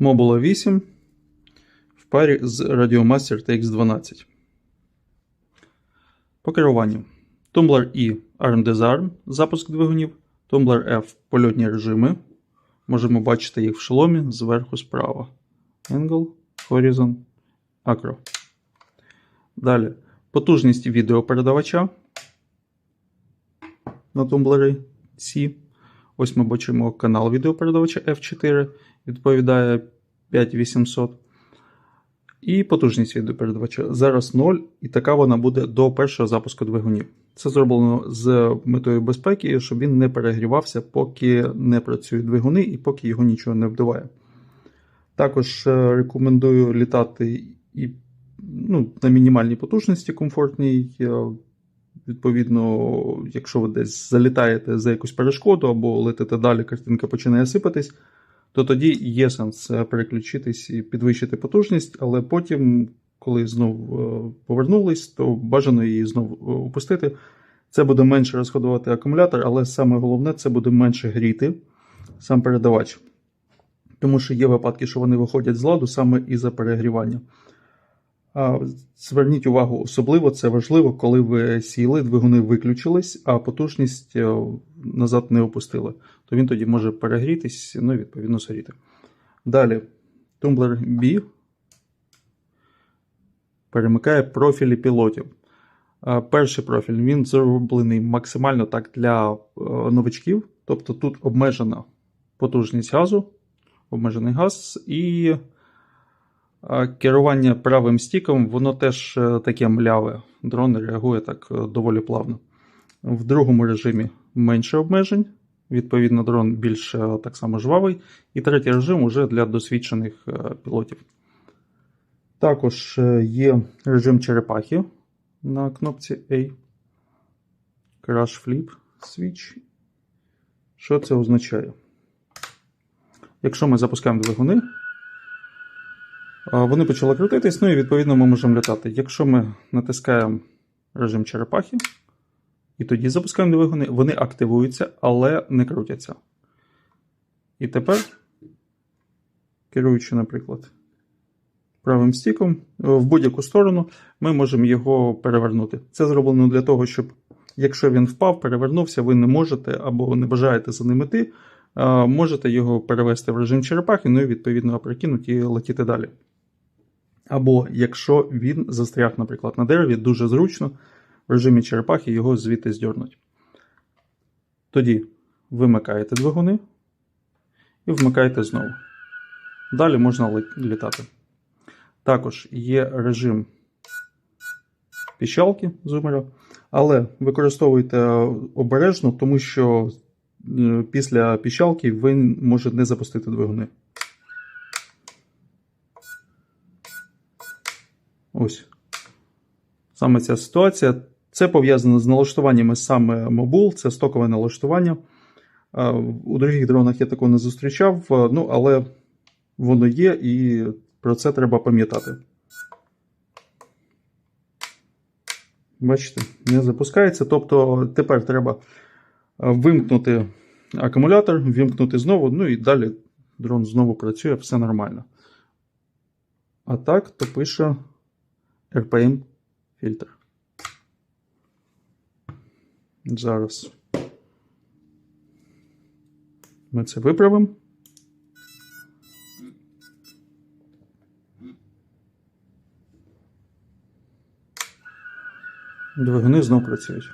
Mobula 8 в парі з Radiomaster TX12. По керуванню. Tumblr E Arm Disarm запуск двигунів. Tumblr F польотні режими. Можемо бачити їх в шоломі зверху справа. Angle, Horizon, Acro. Далі. Потужність відеопередавача на Tumblr C. Ось ми бачимо канал відеопередавача F4, відповідає 5800. І потужність від відеопередавача зараз 0, і така вона буде до першого запуску двигунів. Це зроблено з метою безпеки, щоб він не перегрівався, поки не працюють двигуни і поки його нічого не вбиває. Також е, рекомендую літати і ну, на мінімальній потужності комфортній. Е, Відповідно, якщо ви десь залітаєте за якусь перешкоду або летите далі, картинка починає сипатись, то тоді є сенс е, переключитись і підвищити потужність, але потім, коли знов е, повернулись, то бажано її знов е, опустити. Це буде менше розходувати акумулятор, але саме головне це буде менше гріти сам передавач. Тому що є випадки, що вони виходять з ладу саме із-за перегрівання. Зверніть увагу, особливо це важливо, коли ви сіли, двигуни виключились, а потужність е, назад не опустили. То він тоді може перегрітись, ну і відповідно згоріти. Далі, Tumblr B перемикає профілі пілотів. Перший профіль він зроблений максимально так для е, новачків. Тобто тут обмежена потужність газу, обмежений газ і. Керування правим стіком, воно теж е, таке мляве. Дрон реагує так е, доволі плавно. В другому режимі менше обмежень. Відповідно, дрон більш е, так само жвавий. І третій режим уже для досвідчених пілотів. Також є режим черепахи на кнопці A. Crash Flip Switch. Що це означає? Якщо ми запускаємо двигуни, Вони почали крутитись, ну і відповідно ми можемо літати. Якщо ми натискаємо режим черепахи і тоді запускаємо двигуни, вони активуються, але не крутяться. І тепер, керуючи, наприклад, правим стіком в будь-яку сторону, ми можемо його перевернути. Це зроблено для того, щоб якщо він впав, перевернувся, ви не можете або не бажаєте за ним іти, можете його перевести в режим черепахи, ну і відповідно опрокинути і летіти далі. Або якщо він застряг, наприклад, на дереві, дуже зручно в режимі черепахи його звідти здьорнуть. Тоді вимикаєте двигуни і вмикаєте знову. Далі можна літати. Також є режим піщалки зумера, але використовуйте обережно, тому що е, після піщалки ви можете не запустити двигуни. Ось. Саме ця ситуація. Це пов'язано з налаштуваннями саме Mobile, це стокове налаштування. У других дронах я такого не зустрічав, ну, але воно є і про це треба пам'ятати. Бачите, не запускається. Тобто тепер треба вимкнути акумулятор, вимкнути знову, ну і далі дрон знову працює, все нормально. А так, то пише RPM фільтр. Зараз ми це виправимо. Двигуни знов працюють.